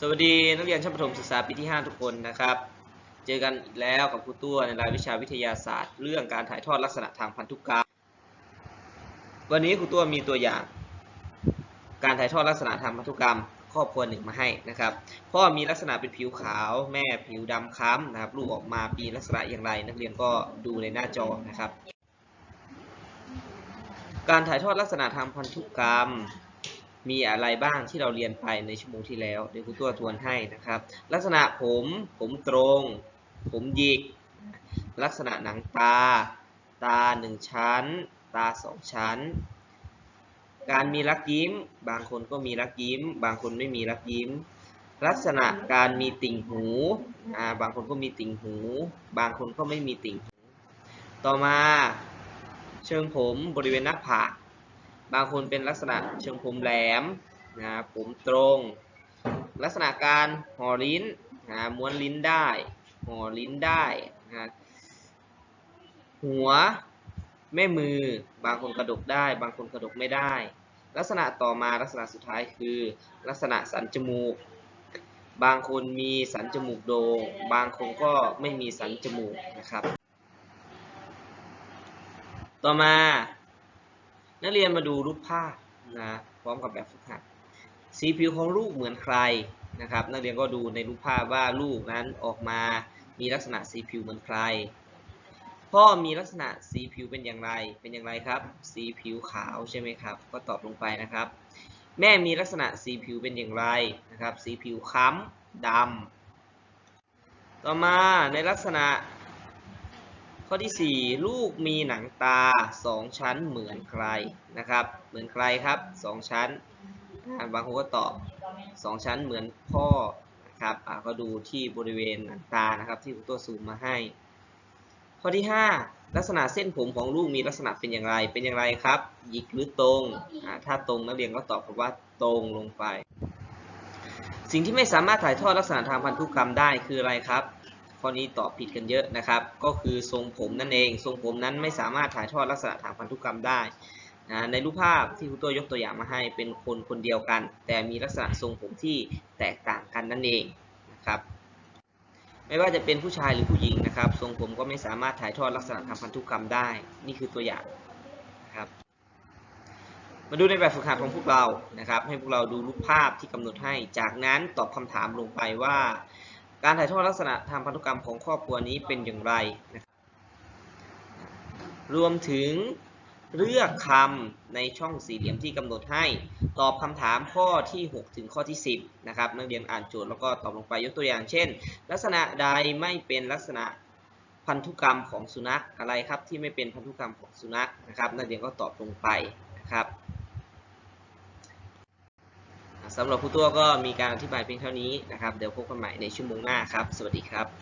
สวัสดีนักเรียนชั้นประถมศึกษาปีที่ 5 ทุกคนนะครับ เจอกันอีกแล้วกับครูตัวในรายวิชาวิทยาศาสตร์ เรื่องการถ่ายทอดลักษณะทางพันธุกรรม วันนี้ครูตัวมีตัวอย่าง การถ่ายทอดลักษณะทางพันธุกรรม ครอบครัวหนึ่งมาให้นะครับ พ่อมีลักษณะเป็นผิวขาว แม่ผิวดำคล้ำนะครับ ลูกออกมามีลักษณะอย่างไร นักเรียนก็ดูในหน้าจอนะครับ การถ่ายทอดลักษณะทางพันธุกรรม มีอะไรบ้างที่เราเรียนไปในชั่วโมงที่แล้วเดี๋ยวครูตัวทวนให้นะครับ ลักษณะผม ผมตรง ผมหยิก ลักษณะหนังตา ตาหนึ่งชั้น ตาสองชั้น การมีรักยิ้ม บางคนก็มีรักยิ้ม บางคนไม่มีรักยิ้ม ลักษณะการมีติ่งหูอ่าบางคนก็มีติ่งหู บางคนก็ไม่มีติ่งหู ต่อมา เชิงผมบริเวณหน้าผาก บางคนเป็นลักษณะเชิงผมแหลมนะผมตรง ลักษณะการห่อลิ้นนะม้วนลิ้นได้ห่อลิ้นได้นะหัวแม่มือบางคนกระดกได้ บางคนกระดกไม่ได้ ลักษณะต่อมาลักษณะสุดท้ายคือ ลักษณะสันจมูก บางคนมีสันจมูกโดง่งบางคนก็ไม่มีสันจมูกนะครับ ต่อมา นักเรียนมาดูรูปภาพนะพร้อมกับแบบฝึกหัด สีผิวของลูกเหมือนใครนะครับ นักเรียนก็ดูในรูปภาพว่าลูกนั้นออกมามีลักษณะสีผิวเหมือนใคร พ่อมีลักษณะสีผิวเป็นอย่างไร เป็นอย่างไรครับ สีผิวขาวใช่ไหมครับ ก็ตอบลงไปนะครับ แม่มีลักษณะสีผิวเป็นอย่างไรนะครับ สีผิวค้ำดำต่อมาในลักษณะ ข้อที่ 4 ลูกมีหนังตา 2 ชั้นเหมือนใครนะครับ เหมือนใครครับ 2 ชั้นบางคนก็ตอบ 2 ชั้นเหมือนพ่อนะครับอ่าก็ดูที่บริเวณหนังตานะครับที่ผมตัวซูมมาให้ ข้อที่ 5 ลักษณะเส้นผมของลูกมีลักษณะเป็นอย่างไรเป็นอย่างไรครับ หยิกหรือตรงถ้าตรงนักเรียนก็ตอบว่าตรงลงไป สิ่งที่ไม่สามารถถ่ายทอดลักษณะทางพันธุกรรมได้คืออะไรครับ ข้อนี้ตอบผิดกันเยอะนะครับ ก็คือทรงผมนั่นเอง ทรงผมนั้นไม่สามารถถ่ายทอดลักษณะทางพันธุกรรมได้นะในรูปภาพที่ครูตัวยกตัวอย่างมาให้เป็นคนคนเดียวกัน แต่มีลักษณะทรงผมที่แตกต่างกันนั่นเองนะครับ ไม่ว่าจะเป็นผู้ชายหรือผู้หญิงนะครับ ทรงผมก็ไม่สามารถถ่ายทอดลักษณะทางพันธุกรรมได้ นี่คือตัวอย่างนะครับมาดูในแบบฝึกหัดของพวกเรานะครับ ให้พวกเราดูรูปภาพที่กำหนดให้ จากนั้นตอบคำถามลงไปว่า การถ่ายทอดลักษณะทางพันธุกรรมของครอบครัวนี้เป็นอย่างไรนะครับรวมถึงเลือกคำในช่องสี่เหลี่ยมที่กำหนดให้ ตอบคำถามข้อที่ 6 ถึงข้อที่ 10นะครับนักเรียนอ่านโจทย์แล้วก็ตอบลงไปยกตัวอย่าง เช่น ลักษณะใดไม่เป็นลักษณะพันธุกรรมของสุนัขอะไรครับที่ไม่เป็นพันธุกรรมของสุนัขนะครับนักเรียนก็ตอบลงไปนะครับ สำหรับผู้ตัวก็มีการอธิบายเพียงเท่านี้นะครับ เดี๋ยวพบกันใหม่ในชั่วโมงหน้าครับ สวัสดีครับ